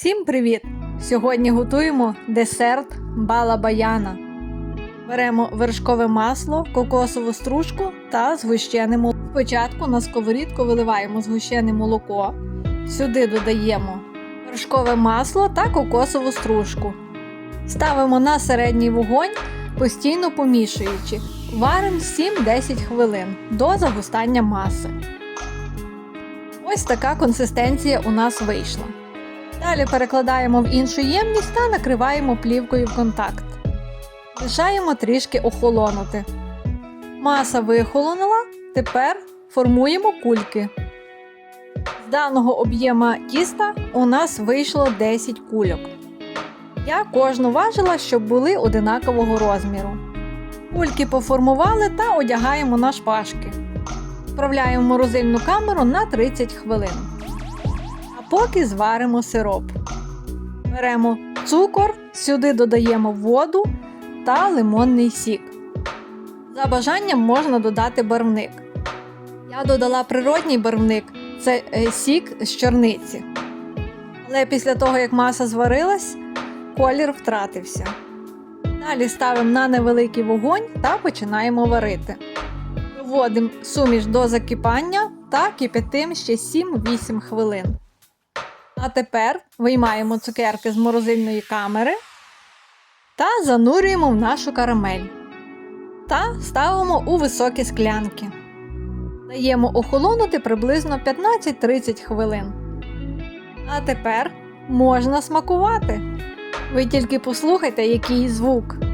Всім привіт! Сьогодні готуємо десерт балабаяна. Беремо вершкове масло, кокосову стружку та згущене молоко. Спочатку на сковорідку виливаємо згущене молоко. Сюди додаємо вершкове масло та кокосову стружку. Ставимо на середній вогонь, постійно помішуючи. Варимо 7-10 хвилин до загустання маси. Ось така консистенція у нас вийшла. Далі перекладаємо в іншу ємність та накриваємо плівкою в контакт. Лишаємо трішки охолонути. Маса вихолонула, тепер формуємо кульки. З даного об'єма тіста у нас вийшло 10 кульок. Я кожну важила, щоб були одинакового розміру. Кульки поформували та одягаємо на шпажки. Вправляємо морозильну камеру на 30 хвилин. Поки зваримо сироп. Беремо цукор, сюди додаємо воду та лимонний сік. За бажанням можна додати барвник. Я додала природній барвник це е, сік з чорниці. Але після того, як маса зварилась, колір втратився. Далі ставимо на невеликий вогонь та починаємо варити. Доводимо суміш до закипання та кипятимо ще 7-8 хвилин. А тепер виймаємо цукерки з морозильної камери та занурюємо в нашу карамель. Та ставимо у високі склянки. Даємо охолонути приблизно 15-30 хвилин. А тепер можна смакувати. Ви тільки послухайте, який звук.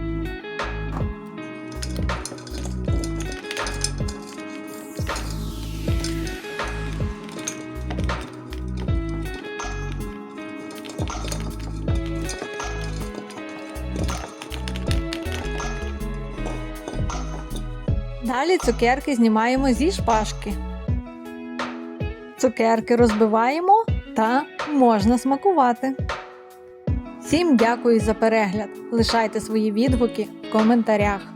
Далі цукерки знімаємо зі шпажки. Цукерки розбиваємо та можна смакувати. Всім дякую за перегляд. Лишайте свої відгуки в коментарях.